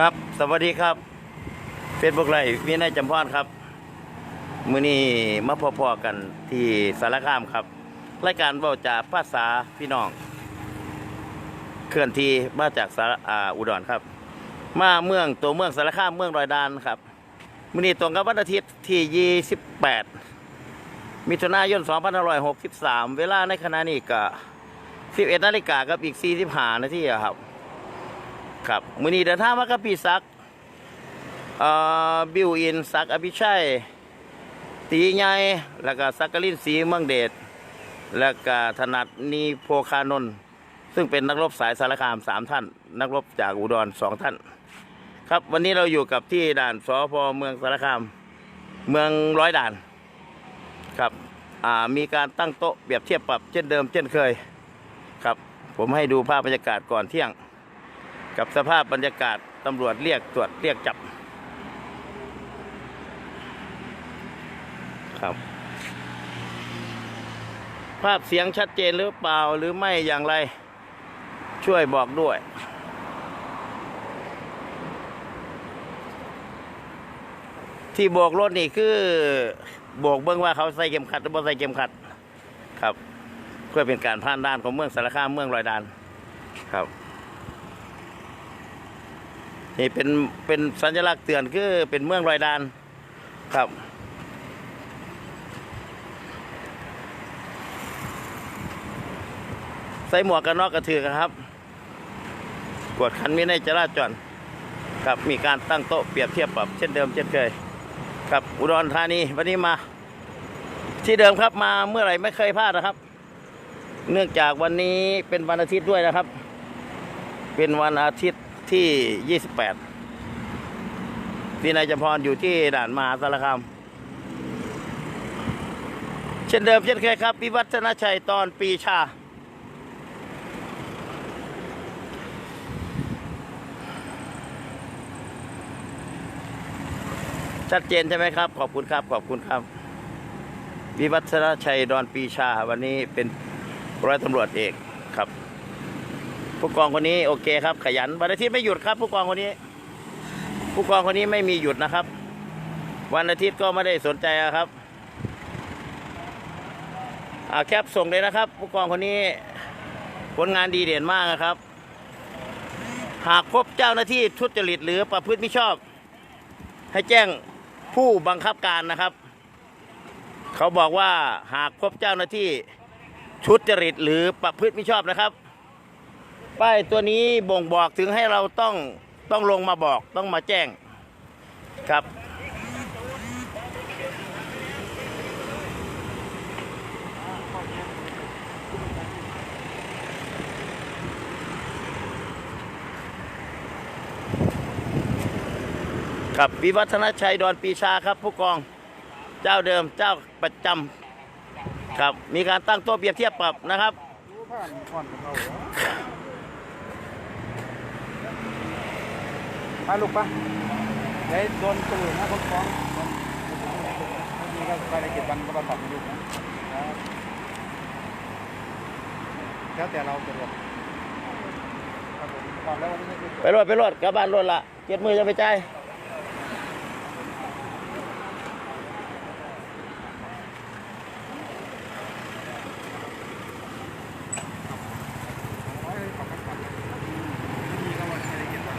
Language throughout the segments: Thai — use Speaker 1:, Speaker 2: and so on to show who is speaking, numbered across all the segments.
Speaker 1: ครับ สวัสดีครับเฟซบุ๊กไลฟ์วินัยจำพรครับ มื้อนี้มาพอๆกันที่สารคามครับ รายการเว้าจากภาษาพี่น้อง เคลื่อนที่มาจากสารอ่าอุดรครับ มาเมืองตัวเมืองสารคามเมืองรอยดานครับ มื้อนี้ตรงกับวันอาทิตย์ที่ 28 มิถุนายน 2563 เวลาในขณะนี้ก็11นาฬิกากับอีก45นาทีครับ ครับมือนี้เดินทางมากับพี่ศักเอ่อบิวอินศักอภิชัย ตีใหญ่แล้วก็สักกลินศรีเมืองเดชแล้วก็ถนัดนีโพคานนท์ซึ่งเป็นนักรบสายสารคามสามท่าน นักรบจากอุดรสองท่าน ครับวันนี้เราอยู่กับที่ด่านสพเมืองสารคาม เมืองร้อยด่านครับมีการตั้งโต๊ะเปรียบเทียบปรับเช่นเดิมเช่นเคย ครับ ผมให้ดูภาพบรรยากาศก่อนเที่ยง กับสภาพบรรยากาศตำรวจเรียกตรวจเรียกจับ ครับ ภาพเสียงชัดเจนหรือเปล่าหรือไม่อย่างไร ช่วยบอกด้วย ที่โบกรถนี่คือโบกเบื้องว่าเขาใส่เข็มขัดหรือบ่ใส่เข็มขัด ครับ เพื่อเป็นการผ่านด่านของเมืองสารคามเมืองรอยดาน ครับ นี่เป็นเป็นสัญลักษณ์เตือนคือเป็นเมืองรอยดานครับ ใส่หมวกกันน็อกกระถือครับ กวดขันวินัยจราจรครับมีการตั้งโต๊ะเปรียบเทียบปรับเช่นเดิมเช่นเคยครับอุดรธานีวันนี้มา ที่เดิมครับมาเมื่อไหร่ไม่เคยพลาดนะครับ เนื่องจากวันนี้เป็นวันอาทิตย์ด้วยนะครับ เป็นวันอาทิตย์ ที่ 28พี่นายจำพรอยู่ที่ด่านมหาสารคาม เช่นเดิมเช่นเคยครับพิวัฒนชัยตอนปีชา ชัดเจนใช่ไหมครับ ขอบคุณครับ ขอบคุณครับ วิวัฒนชัยดอนปีชา วันนี้เป็นร้อยตำรวจเอกครับ ผู้กองคนนี้โอเคครับ ขยันวันอาทิตย์ไม่หยุดครับ ผู้กองคนนี้ ผู้กองคนนี้ไม่มีหยุดนะครับ วันอาทิตย์ก็ไม่ได้สนใจครับอาแคปส่งเลยนะครับ ผู้กองคนนี้ผลงานดีเด่นมากนะครับ หากพบเจ้าหน้าที่ทุจริตหรือประพฤติมิชอบ ให้แจ้งผู้บังคับการนะครับ เขาบอกว่าหากพบเจ้าหน้าที่ทุจริตหรือประพฤติมิชอบนะครับ ป้ายตัวนี้บ่งบอกถึงให้เราต้องต้องลงมาบอกต้องมาแจ้งครับครับวิวัฒนชัยดอนปีชาครับ ผู้กองเจ้าเดิมเจ้าประจำครับมีการตั้งโต๊ะเปรียบเทียบปรับนะครับ
Speaker 2: ไปลูกปะเดี๋ยวโดนตัวนะคนฟ้องนี่ก็ไปในเจ็ดวันก็มาตอบให้ลูกนะแล้วแต่เราจะรวมครับผมปรวดไป
Speaker 1: รวดกลับบ้านรวดละเจ็ดมือจะไปใจาย
Speaker 2: นี่ก็วันไปในเจ็ดวัน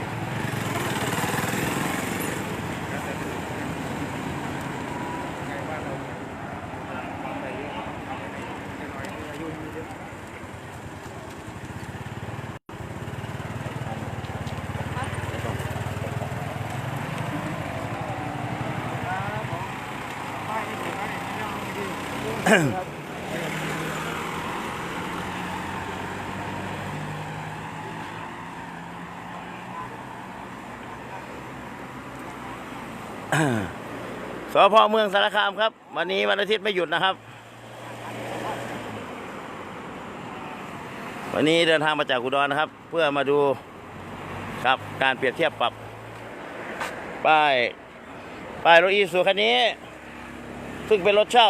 Speaker 2: ไงบ้านเราไปเยอะหน่อยอายุเยอะ
Speaker 1: สพเมืองสารคามครับ วันนี้วันอาทิตย์ไม่หยุดนะครับ วันนี้เดินทางมาจากอุดรนะครับ เพื่อมาดูครับการเปรียบเทียบปรับ ป้าย ป้ายรถอีซูคันนี้ ซึ่งเป็นรถเช่า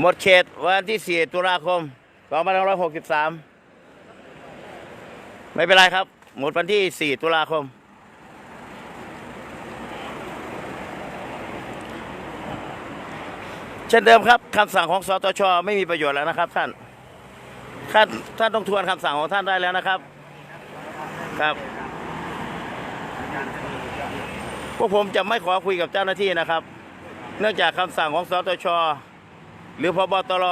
Speaker 1: หมดเขตวันที่ 4 ตุลาคม2563 ไม่เป็นไรครับ หมดวันที่ 4 ตุลาคม เช่นเดิมครับคำสั่งของสตชไม่มีประโยชน์แล้วนะครับ ท่าน ท่านท่านต้องทวนคำสั่งของท่านได้แล้วนะครับ ครับ พวกผมจะไม่ขอคุยกับเจ้าหน้าที่นะครับ เนื่องจากคำสั่งของสตช หรือพบตร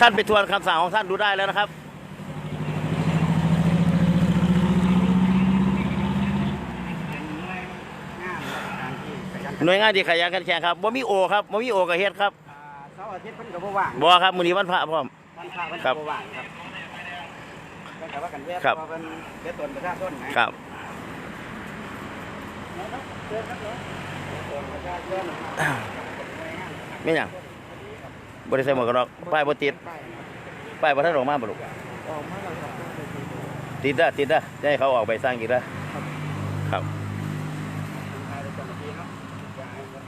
Speaker 1: ท่านไปทวนคำสั่งของท่านดูได้แล้วนะครับ
Speaker 2: เป็นหน่วยงานราชการที่ขยัน
Speaker 1: หน่วยงานที่ขยันขันแข็งครับบ่มีโอครับบ่มีโอกับเฮ็ดครับ
Speaker 2: อ่าเสาร์อาทิตย์เพิ่นก็บ่ว่าง
Speaker 1: บ่ครับมื้อนี้วันพระพร้อม
Speaker 2: วันพระเพิ่น
Speaker 1: ครั
Speaker 2: ก็
Speaker 1: บ
Speaker 2: บ่ว่างครับเพิ่นก็ว่ากันแยก
Speaker 1: ครับ
Speaker 2: เพาะเพิ่นเฮ็ดตนประชาชนนะครับเชิญครับเนาะ
Speaker 1: ไม่หยังบ่ได้ใส่หมวกกันน็อกป้ายบติดป้ายบ่ทันออกมาบ่ลูก
Speaker 2: ออกมาแล้วครับ
Speaker 1: ติดเด้ติดเด้อจะให้เขาออกใบสั่งอีกเด้อครับ
Speaker 2: ถ่ายได้เจ้าหน้าที่เนาะอย่าให้ครับ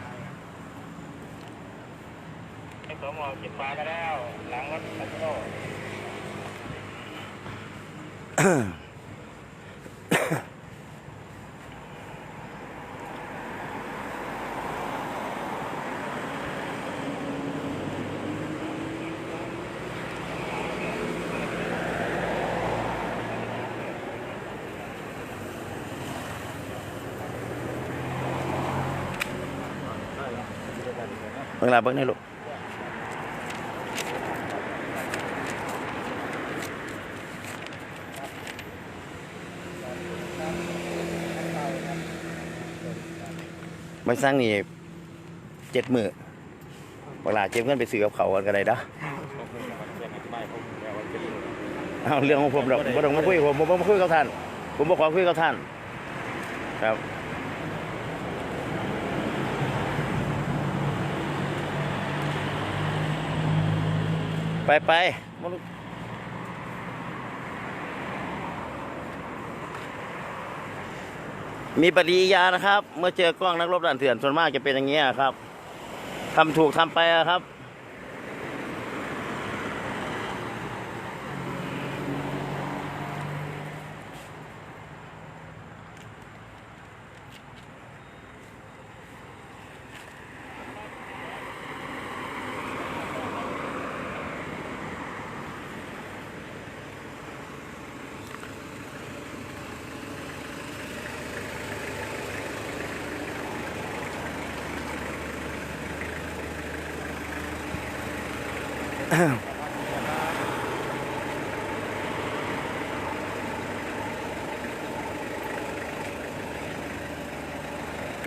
Speaker 3: ให้สมหมวกปิดฟ้าไปแล้ว หลังรถคันโต
Speaker 1: ลาเบิ่งให้ลูกใบสั่งนี่เจ็ดมื้อเวลาเจ็บเงินไปซื้อกับเขากันก็ได้เด้อเอาเรื่องของผมดอกบ่ต้องมาคุยผมผมบ่มาคุยกับท่าน ผมบ่ขอคุยกับท่าน ครับ ไปไปบ่ต้องมีปฏิกิริยานะครับ เมื่อเจอกล้องนักรบด่านเถื่อนส่วนมากจะเป็นอย่างนี้ยครับทำถูกทำไปอะครับ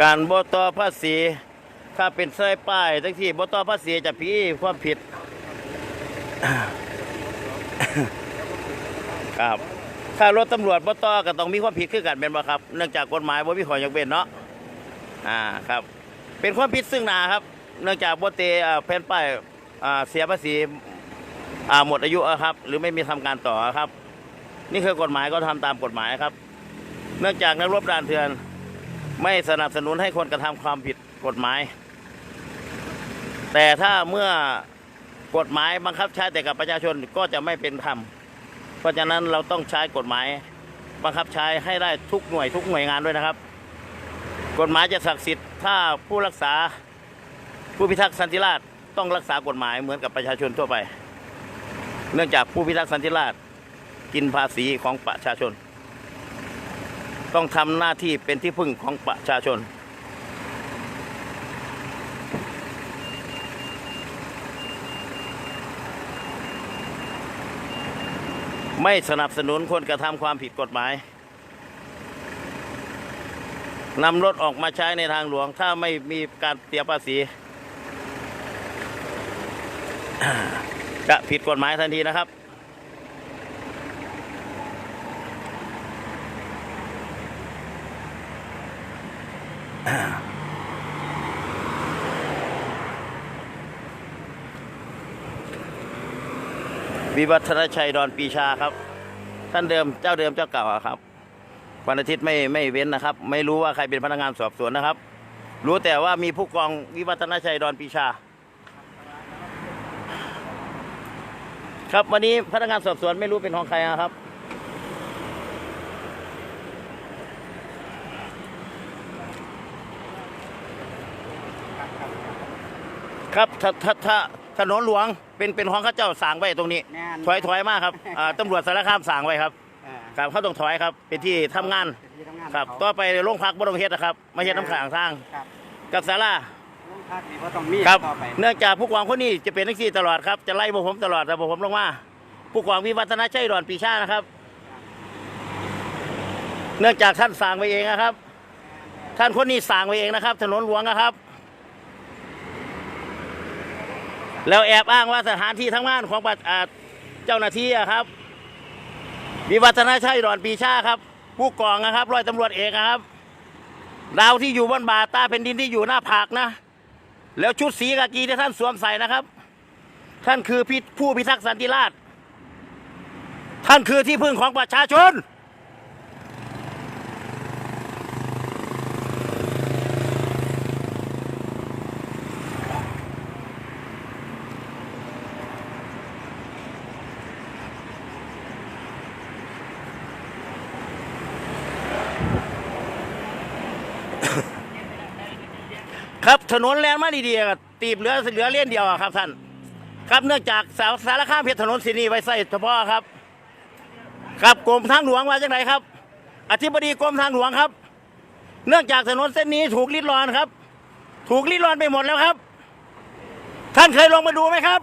Speaker 1: การบต่อภาษี ถ้าเป็นเส้ยป้ายทั้งที่บต่อภาษีจะพีความผิดครับถ้ารถตำรวจบต่อก็ต้องมีความผิดคือกันเป็นบ่ครับ เนื่องจากกฎหมายบ่มีขอยยกเว้นเนาะอ่าครับ เป็นความผิดซึ่งหนาครับ เนื่องจากบ่เตอแผ่นป้ายอ่าเสียภาษีอ่าหมดอายุครับ หรือไม่มีทำการต่อครับ นี่คือกฎหมายก็ทำตามกฎหมายครับ เนื่องจากนักรบด่านเถื่อน ไม่สนับสนุนให้คนกระทำความผิดกฎหมาย แต่ถ้าเมื่อกฎหมายบังคับใช้แต่กับประชาชนก็จะไม่เป็นธรรมเพราะฉะนั้นเราต้องใช้กฎหมายบังคับใช้ให้ได้ทุกหน่วยทุกหน่วยงานด้วยนะครับ กฎหมายจะศักดิ์สิทธิ์ถ้าผู้รักษาผู้พิทักษ์สันติราษฎร์ต้องรักษากฎหมายเหมือนกับประชาชนทั่วไป เนื่องจากผู้พิทักษ์สันติราษฎร์กินภาษีของประชาชน ต้องทำหน้าที่เป็นที่พึ่งของประชาชน ไม่สนับสนุนคนกระทำความผิดกฎหมายนำรถออกมาใช้ในทางหลวง ถ้าไม่มีการเสียภาษีจะผิดกฎหมายทันทีนะครับ วิวัฒนชัยดอนปีชาครับ ท่านเดิมเจ้าเดิมเจ้าเก่าครับ วันอาทิตย์ไม่ไม่เว้นนะครับ ไม่รู้ว่าใครเป็นพนักงานสอบสวนนะครับ รู้แต่ว่ามีผู้กองวิวัฒนชัยดอนปีชา ครับวันนี้พนักงานสอบสวนไม่รู้เป็นของใครนะครับ ครับถ้าถ้าถ้าถนนหลวงเป็นเป็นของข้าเจ้าสร้างไว้ตรงนี้
Speaker 2: แม่น
Speaker 1: ถอยถอยมากครับอ่าตำรวจสารคามสร้างไว้ครับ
Speaker 2: เออ
Speaker 1: ครับเขาต้องถอยครับ เป็นที่ทำงาน
Speaker 2: เป็นที่ทำงาน
Speaker 1: ครับ
Speaker 2: ของ
Speaker 1: ต่
Speaker 2: เขา
Speaker 1: อไปโรงพักบ่ต้องเฮ็ดนะครับมาเฮ็ดน้ำขางทาง
Speaker 2: ครับ
Speaker 1: กับศาลา
Speaker 2: โรงพักนี่บ่ต้องมี
Speaker 1: ครับ
Speaker 2: ต่อไป
Speaker 1: เนื่องจากผู้กองคนนี้จะเป็นนักซี่ตลอดครับจะไล่พวกผมตลอดแต่พวกผมลงมาผู้กองวิวัฒนาชัยดอนปีชานะครับ เนื่องจากท่านสั่งไว้เองนะครับ ท่านคนนี้สั่งไว้เองนะครับ ถนนหลวงนะครับ แล้วแอบอ้างว่าสถานที่ทำงานของปัดเจ้าหน้าที่ครับวิวัฒนาชัยดอนปีชาครับ ผู้กองนะครับร้อยตำรวจเอกครับดาวที่อยู่บนบาตาเป็นดินที่อยู่หน้าผากนะ แล้วชุดสีกากีที่ท่านสวมใส่นะครับ ท่านคือพิผู้พิทักษ์สันติราษฎร์ท่านคือที่พึ่งของประชาชน ครับถนนแลนมาดีๆครับตีบเหลือเหลือเล่นเดียวอะครับท่าน ครับเนื่องจากสาวสารข้ามเพชรถนนเสินีไว้ใส่เฉพาะครับ ครับกรมทางหลวงว่าจังไรครับ อธิบดีกรมทางหลวงครับ เนื่องจากถนนเส้นนี้ถูกลิดรอนครับ ถูกลิดรอนไปหมดแล้วครับ ท่านเคยลงมาดูไหมครับ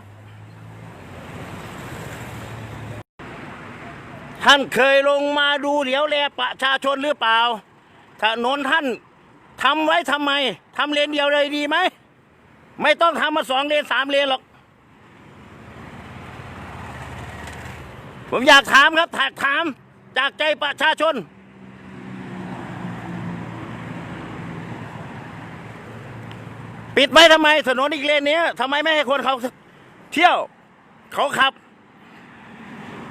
Speaker 1: ท่านเคยลงมาดูเหลียวแลประชาชนหรือเปล่าถนนท่านทำไว้ทำไม ทำเลนเดียวเลยดีไหม ไม่ต้องทำมาสองเลนสามเลนหรอก ผมอยากถามครับถากถาม จากใจประชาชน ปิดไว้ทำไมถนนอีกเลนนี้ทำไมไม่ให้คนเขาเที่ยว เขาขับ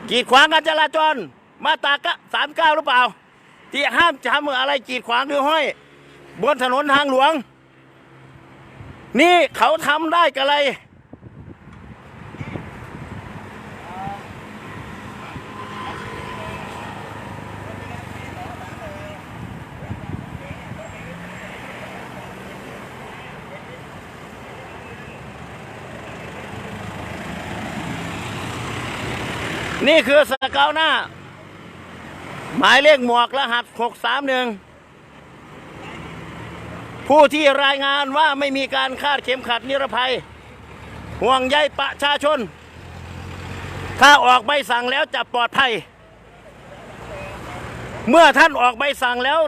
Speaker 1: กีดขวางการจราจร มาตรากะสามเก้าหรือเปล่า ที่ห้ามทำอะไรกีดขวางหรือห้อย บนถนนทางหลวง นี่เขาทำได้กับอะไร นี่คือสเกาวหน้า หมายเลขหมวกรหัส631 ผู้ที่รายงานว่าไม่มีการคาดเข็มขัดนิรภัย ห่วงใยประชาชน ถ้าออกใบสั่งแล้วจะปลอดภัย เมื่อท่านออกใบสั่งแล้ว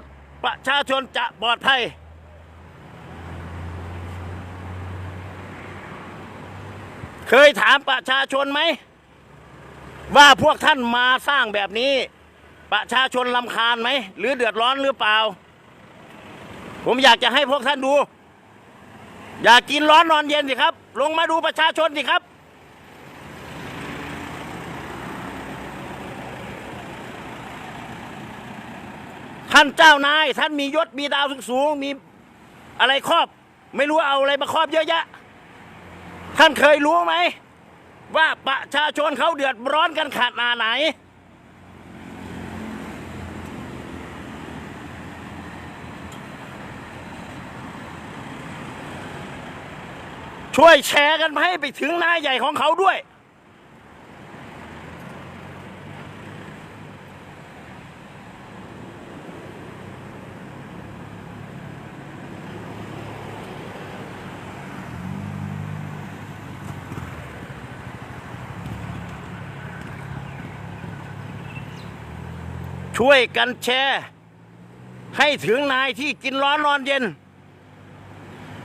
Speaker 1: ประชาชนจะปลอดภัย เคยถามประชาชนไหม ว่าพวกท่านมาสร้างแบบนี้ ประชาชนลำคาญไหม หรือเดือดร้อนหรือเปล่า ผมอยากจะให้พวกท่านดู อยากกินร้อนนอนเย็นสิครับ ลงมาดูประชาชนสิครับ ท่านเจ้านาย ท่านมียศมีดาวสูงมีอะไรครอบ ไม่รู้เอาอะไรมาครอบเยอะแยะ ท่านเคยรู้ไหม ว่าประชาชนเขาเดือดร้อนกันขนาดไหน ช่วยแชร์กันให้ไปถึงหน้าใหญ่ของเขาด้วย ช่วยกันแชร์ ให้ถึงนายที่กินร้อนนอนเย็น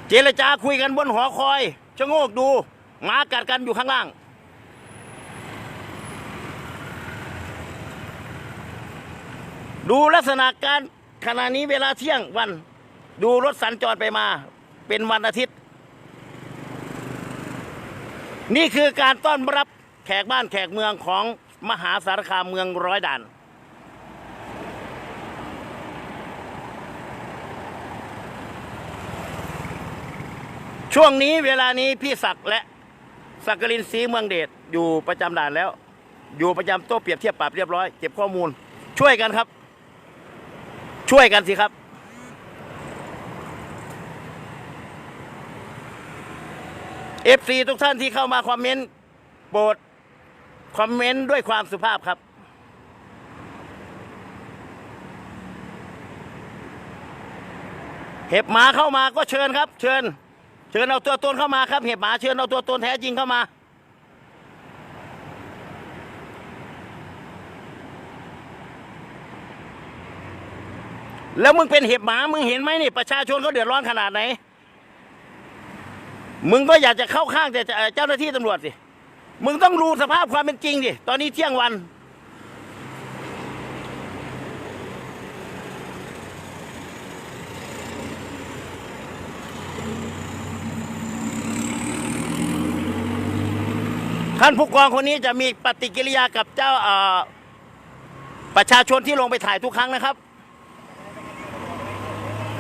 Speaker 1: เจรจาคุยกันบนหอคอยชะโงกดูหมากัดกันอยู่ข้างล่าง ดูลักษณะการขณะนี้เวลาเที่ยงวัน ดูรถสัญจรไปมา เป็นวันอาทิตย์ นี่คือการต้อนรับแขกบ้านแขกเมืองของมหาสารคามเมืองร้อยด่าน ช่วงนี้เวลานี้พี่ศักดิ์และสักกลินศรีเมืองเดชอยู่ประจำด่านแล้ว อยู่ประจำโต๊ะเปรียบเทียบปรับเรียบร้อยเก็บข้อมูล ช่วยกันครับ ช่วยกันสิครับเอฟซีทุกท่านที่เข้ามาคอมเมนต์โปรดคอมเมนต์ด้วยความสุภาพครับเห็บหมาเข้ามาก็เชิญครับ เชิญ ชิญเอาตัวตนเข้ามาครับ เห็บหมาเชิญเอาตัวตนแท้จริงเข้ามา แล้วมึงเป็นเห็บหมา มึงเห็นไหมนี่ประชาชนเขาเดือดร้อนขนาดไหน มึงก็อยากจะเข้าข้างแต่เจ้าหน้าที่ตำรวจสิ มึงต้องรู้สภาพความเป็นจริงดิ ตอนนี้เที่ยงวัน ท่านผู้กองคนนี้จะมีปฏิกิริยากับเจ้าประชาชนที่ลงไปถ่ายทุกครั้งนะครับ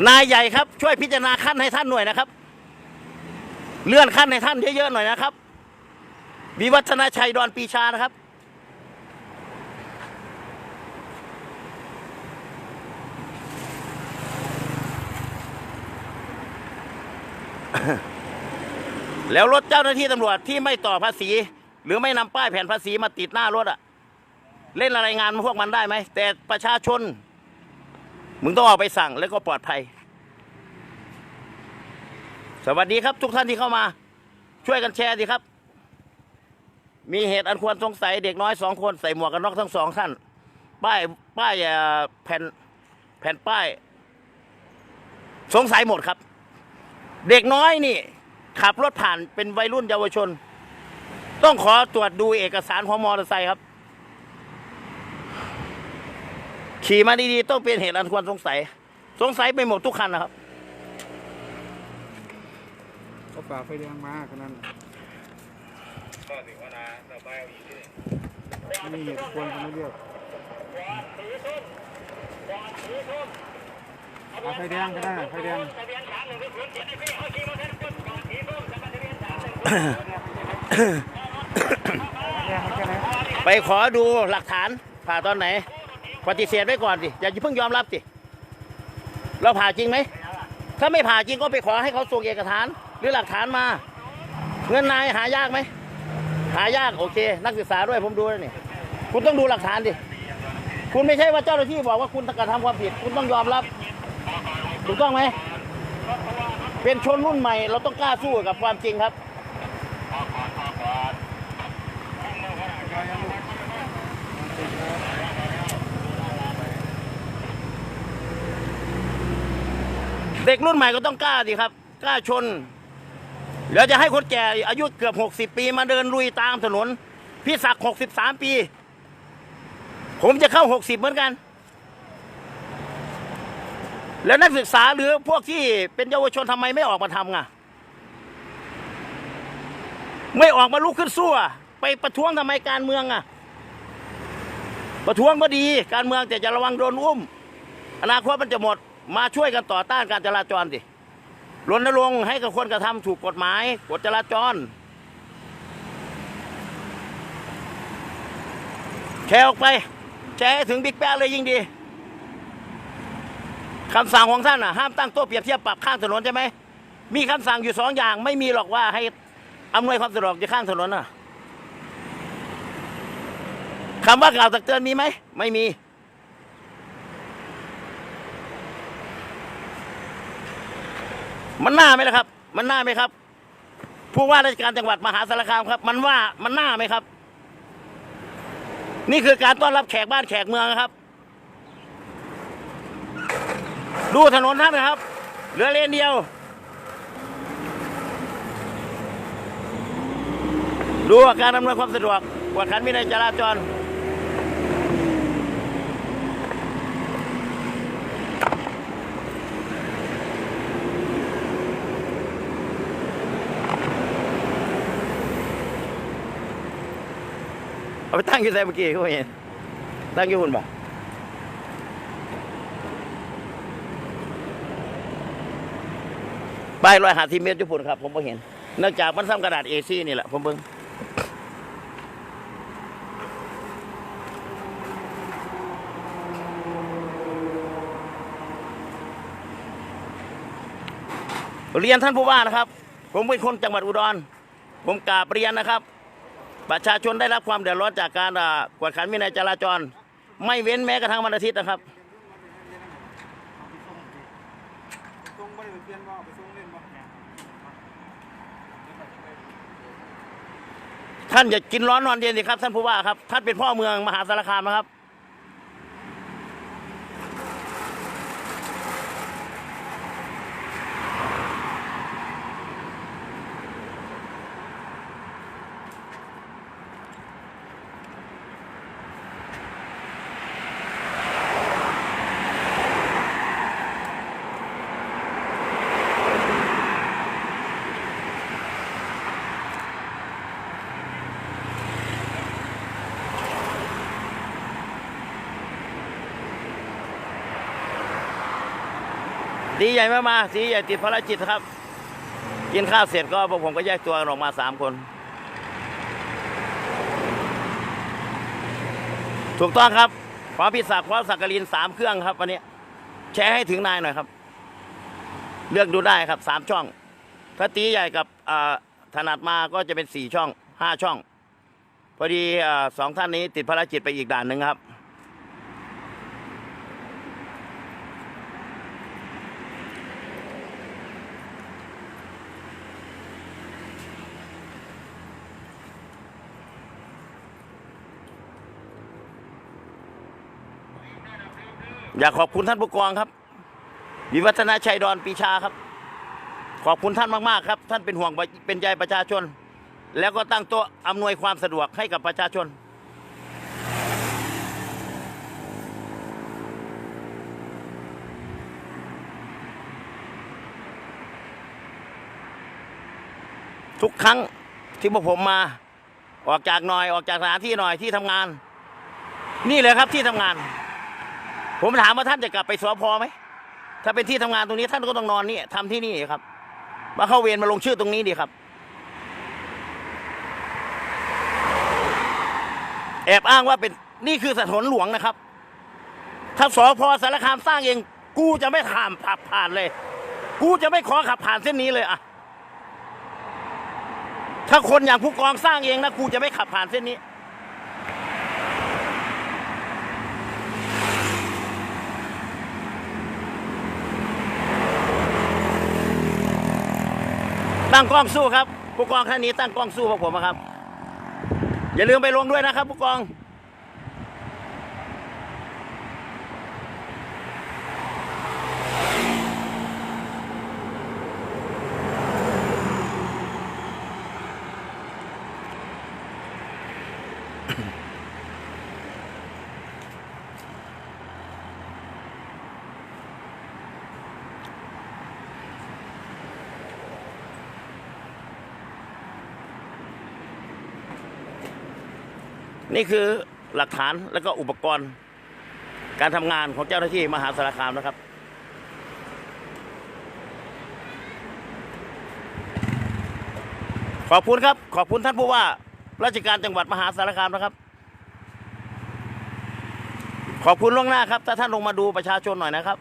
Speaker 1: นายใหญ่ครับ ช่วยพิจารณาขั้นให้ท่านหน่อยนะครับ เลื่อนขั้นให้ท่านเยอะๆหน่อยนะครับ วิวัฒนาชัยดอนปีชานะครับแล้วรถเจ้าหน้าที่ตำรวจที่ไม่ต่อภาษี หรือไม่นำป้ายแผ่นภาษีมาติดหน้ารถอะเล่นอะไรงานพวกมันได้ไหม แต่ประชาชน มึงต้องออกไปสั่งแล้วก็ปลอดภัย สวัสดีครับ ทุกท่านที่เข้ามา ช่วยกันแชร์สิครับ มีเหตุอันควรสงสัยเด็กน้อยสองคนใส่หมวกกันน็อกทั้งสองท่าน ป้ายป้ายแผ่นแผ่นป้าย สงสัยหมดครับ เด็กน้อยนี่ขับรถผ่านเป็นวัยรุ่นเยาวชน ต้องขอตรวจดูเอกสารของมอเตอร์ไซค์ครับ ขี่มาดีๆ ต้องเป็นเหตุอันควรสงสัย สงสัยไปหมดทุกคันนะครับ
Speaker 2: เขาฝ่าไฟแดงมาขนาดนั้น
Speaker 3: ก็ถือว่านะเราไปเอาอีกที
Speaker 2: ไม่มีเหตุควรเขาไม่เรียกอะไฟแดงก็ได้ไฟแดง
Speaker 3: ไอ้พี่เขาขี่มอเตอร์ไซค์ก่อนสีส้มจักรทะเบียนสามหนึ่ง
Speaker 2: ไฟแดงแค่ไหน
Speaker 1: ไปขอดูหลักฐานผ่าตอนไหน ปฏิเสธไว้ก่อนสิอย่าเพิ่งยอมรับสิเราผ่าจริงไหม ถ้าไม่ผ่าจริงก็ไปขอให้เขาส่งเอกสาร หรือหลักฐานมา เงินนายหายากไหม หายากโอเค นักศึกษาด้วยผมดูแล้วนี่คุณต้องดูหลักฐานดิคุณไม่ใช่ว่าเจ้าหน้าที่บอกว่าคุณกระทำความผิด คุณต้องยอมรับ ถูกต้องไหม เป็นชนรุ่นใหม่ เราต้องกล้าสู้กับความจริงครับ เด็กรุ่นใหม่ก็ต้องกล้าดิครับ กล้าชน แล้วจะให้คนแก่อายุเกือบหกสิบปีมาเดินลุยตามถนน พี่ศักดิ์หกสิบสามปี ผมจะเข้าหกสิบเหมือนกัน แล้วนักศึกษาหรือพวกที่เป็นเยาวชนทำไมไม่ออกมาทำงไม่ออกมาลุกขึ้นสู้อะไปประท้วงทำไมการเมืองอะประท้วงก็ดี การเมืองแต่จะระวังโดนอุ้ม อนาคตมันจะหมด มาช่วยกันต่อต้านการจราจรสิรณรงค์ให้กับคนกระทำถูกกฎหมายกฎจราจร แชร์ออกไป แชร์ให้ถึงบิ๊กแป๊ะเลยยิ่งดีคำสั่งของท่านอะห้ามตั้งโต๊ะเปรียบเทียบปรับข้างถนนใช่ไหมมีคำสั่งอยู่สองอย่าง ไม่มีหรอกว่าให้อำนวยความสะดวกอยู่ข้างถนนน่ะคำว่ากล่าวตักเตือนมีไหม ไม่มี มันน่าไหมล่ะครับ มันน่าไหมครับ ผู้ว่าราชการจังหวัดมหาสารคามครับ มันว่ามันน่าไหมครับ นี่คือการต้อนรับแขกบ้านแขกเมืองนะครับ ดูถนนท่านนะครับ เหลือเลนเดียว ดูการอำนวยความสะดวกกวดขันวินัยจราจร เอาไปตั้งอยู่ใส่เมื่อกี้เขาเห็นตั้งอยู่หุ่นบ่ป้ายร้อยหาทีเมตรญี่ปุ่นครับผมก็เห็นเนื่องจากมันซ้ำกระดาษเอซี่นี่แหละผมเบิ่งเรียนท่านผู้ว่านะครับ ผมเป็นคนจังหวัดอุดร ผมกราบเรียนนะครับ ประชาชนได้รับความเดือดร้อนจากการกวดขันวินัยจราจร ไม่เว้นแม้กระทั่งวันอาทิตย์นะครับท่านอย่ากินร้อนนอนเย็นสิครับท่านผู้ว่าครับท่านเป็นพ่อเมืองมหาสารคามนะครับ สีใหญ่ไม่มา สีใหญ่ติดภารกิจครับ กินข้าวเสร็จก็พวกผมก็แยกตัวกันออกมาสามคน ถูกต้องครับขอพิศักดิ์ขอสักกลินสามเครื่องครับวันนี้ แชร์ให้ถึงนายหน่อยครับ เลือกดูได้ครับสามช่อง ถ้าตีใหญ่กับอ่าถนัดมาก็จะเป็นสี่ช่องห้าช่อง พอดีอสองท่านนี้ติดภารกิจไปอีกด่านหนึ่งครับ อยากขอบคุณท่านผู้กองครับ วิวัฒนาชัยดอนปีชาครับ ขอบคุณท่านมากๆครับ ท่านเป็นห่วงเป็นใยประชาชน แล้วก็ตั้งโต๊ะอำนวยความสะดวกให้กับประชาชน ทุกครั้งที่พวกผมมาออกจากหน่อยออกจากสถานที่หน่อยที่ทำงาน นี่เลยครับที่ทำงาน ผมถามว่าท่านจะกลับไปสพไหมถ้าเป็นที่ทำงานตรงนี้ท่านก็ต้องนอนนี่ทำที่นี่ครับ มาเข้าเวรมาลงชื่อตรงนี้ดีครับ แอบอ้างว่าเป็นนี่คือสถนนหลวงนะครับ ถ้าสพสารคามสร้างเอง กูจะไม่ข้ามขับผ่านเลย กูจะไม่ขอขับผ่านเส้นนี้เลยอะถ้าคนอย่างผู้กองสร้างเองนะกูจะไม่ขับผ่านเส้นนี้ ตั้งกล้องสู้ครับผู้กองท่านนี้ตั้งกล้องสู้พวกผมอะครับ อย่าลืมไปลงด้วยนะครับผู้กอง นี่คือหลักฐานและก็อุปกรณ์การทำงานของเจ้าหน้าที่มหาสารคามนะครับ ขอบคุณครับ ขอบคุณท่านผู้ว่า ราชการจังหวัดมหาสารคามนะครับ ขอบคุณล่วงหน้าครับ ถ้าท่านลงมาดูประชาชนหน่อยนะครับ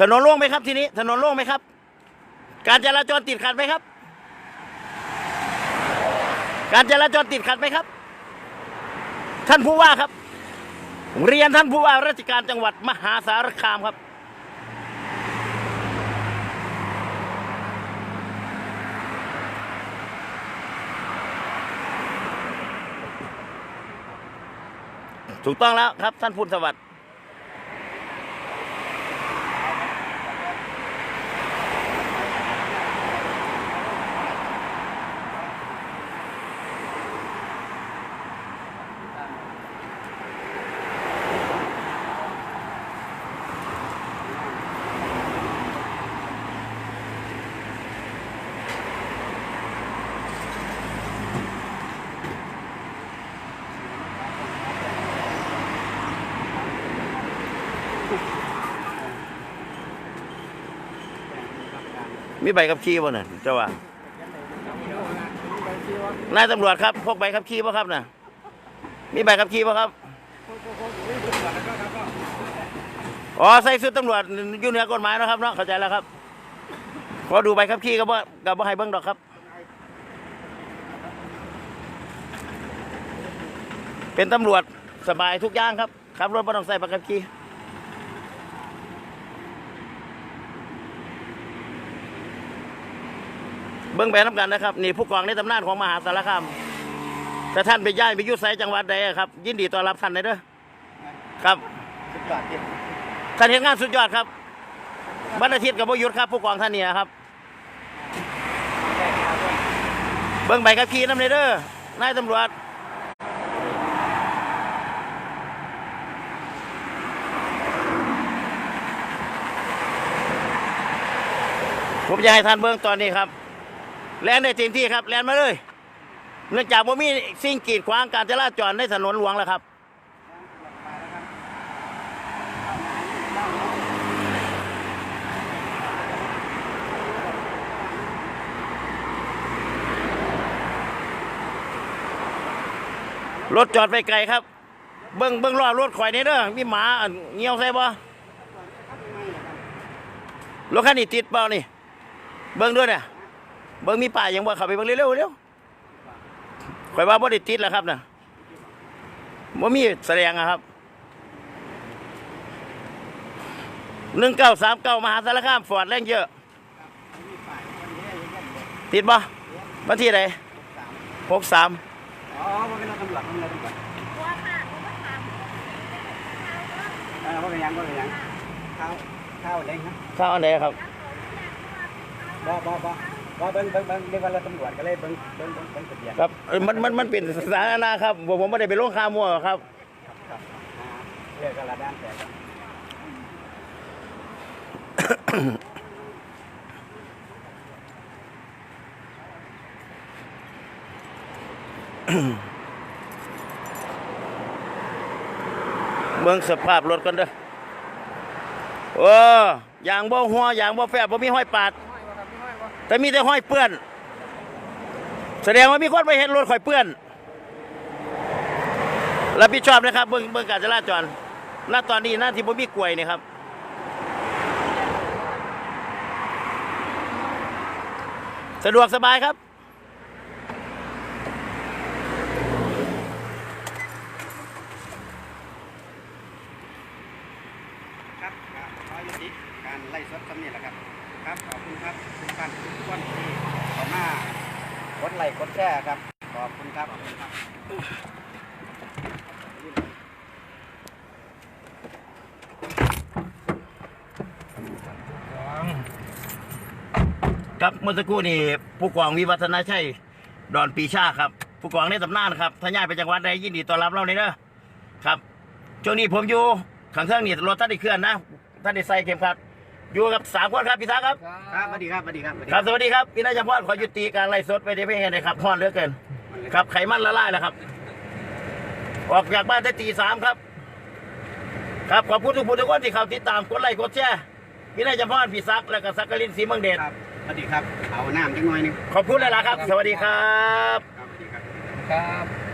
Speaker 1: ถนนโล่งไหมครับทีนี้ ถนนโล่งไหมครับ การจราจรติดขัดไหมครับ การจราจรติดขัดไหมครับ ท่านผู้ว่าครับ เรียนท่านผู้ว่าราชการจังหวัดมหาสารคามครับ ถูกต้องแล้วครับท่านพูนสวัสดิ์ มีใบขับขี่ป่ะเนี่ยเจ้าว่านายตำรวจครับพกใบขับขี่ป่ครับน่ะ มีใบขับขี่ป่ครับอ๋อใส่ชุดตำรวจอยู่เหนือกฎหมายนะครับเนาะเข้าใจแล้วครับขอดูใบขับขี่กับว่ากับว่าให้เบิ้งดอกครับ เป็นตำรวจสบายทุกอย่างครับขับรถไม่ต้องใส่ใบขับขี่ เบิ้งไปน้ำกันนะครับ นี่ผู้กองในตำนานของมหาสารคามถ้าท่านไปย้ายไปยุทธไสจังหวัดใดอะครับ ยินดีต้อนรับท่านเลยเด้อครับ
Speaker 2: สุดยอดที่
Speaker 1: ท่านเห็นงานสุดยอดครับวันอาทิตย์กับพยุทธครับ ผู้กองท่านนี่นะครับ เบิ้งใบขับขี่น้ำเลยเด้อนายตำรวจผมจะให้ท่านเบิ้องตอนนี้ครับ แลนได้เต็มที่ครับแลนมาเลยเนื่องจากว่ามีสิ่งกีดขวางการจราจรในถนนหลวงแล้วครับ รถจอดไปไกลครับ เบิ้งเบิ้งล้อรถข่อยนี่เด้อมีหมาเงี้ยวใส่บ่รถคันนี้ติดเปล่านี่ เบิ้งด้วยเนี่ย เบิ้งมีป้ายยังบ่เข้าไปเบิ้งเร็วๆเร็วข่อยว่าบ่ได้ติดแล้วครับน่ะบ่มีแสดงอะครับหนึ่งเก้าสามเก้ามหาสารคามฟอร์ดแรงเยอะ ติดบ่วันที่ไหนหกสาม
Speaker 2: อ๋อมันเป็นตำรวจมันเป็นตำรวจอ่าว่าเป็นยังว่าเป็นยังข้าวข้าวเล้งครับ
Speaker 1: ข้าวอันไหนครับ
Speaker 2: บ่บ่บ่ บ่เบิ้งเบิ้งเบิ้งเรียกว่าเราตำรวจก็เลยเบิ้งเบิ้งเบิ้งเบิ้งทะเบียน
Speaker 1: ครับเอ้ยมันมันมันเป็นสาธารณะครับผมผมไม่ได้ไปลงข่าวมั่วครับ
Speaker 2: ครับอ่าเรียกกันละด้านแต่กัน
Speaker 1: เมืองสภาพรถกันเด้อโอ้ยางบ่หัวยางบ่แฝบบ่มีห้อยปาด แต่มีแต่ห้อยเปื้อน แสดงว่ามีคนไปเห็นรถข่อยเปื้อนรับผิดชอบนะครับ เบิ่งเบิ่งการจราจรณตอนนี้หน้าที่บ่มีกลวยนี่ครับสะดวกสบายครับ
Speaker 2: ครับ ครับขอยุติการไล่สดคำนี้แหละครับ ครับขอบคุณครับทุกท่านทุกคนที่เข้ามากดไลค์กดแชร์ครับ ขอบคุณครับขอบคุณครับ
Speaker 1: ครับเมื่อสักครู่นี่ผู้กองวิวัฒนาชัยดอนปีชาครับ ผู้กองในตำนานครับถ้าย้ายไปจังหวัดใดยินดีต้อนรับเราเลยเนอะครับช่วงนี้ผมอยู่ขังเครื่องนี่รถท่านได้เคลื่อนนะท่านได้ใส่เข็มขัด อยู่กับสามคนครับพี่ตาครับ
Speaker 2: ครับสวัสดีครับสวัสดีครับสวัสดี
Speaker 1: ครับสวัสดีครับพี่นายจำพรขอยุติการไล่สดไปได้เพียงแค่ไหนครับพอนเหลือเกินครับไขมันละลายแล้วครับ ออกจากบ้านได้ตีสามครับ ครับขอบคุณทุกผู้ทุกคนที่เข้าติดตามกดไลค์กดแชร์พี่นายจำพรพี่ซักและก็ซักกลินสีเมืองเดช
Speaker 2: ครับสวัสดีครับ เอาน้ำจังหน่อยหนึง
Speaker 1: ขอบคุณเลยล่ะครับ สวัสดีครับ
Speaker 2: ครับสวัสดีครับ
Speaker 3: ครับ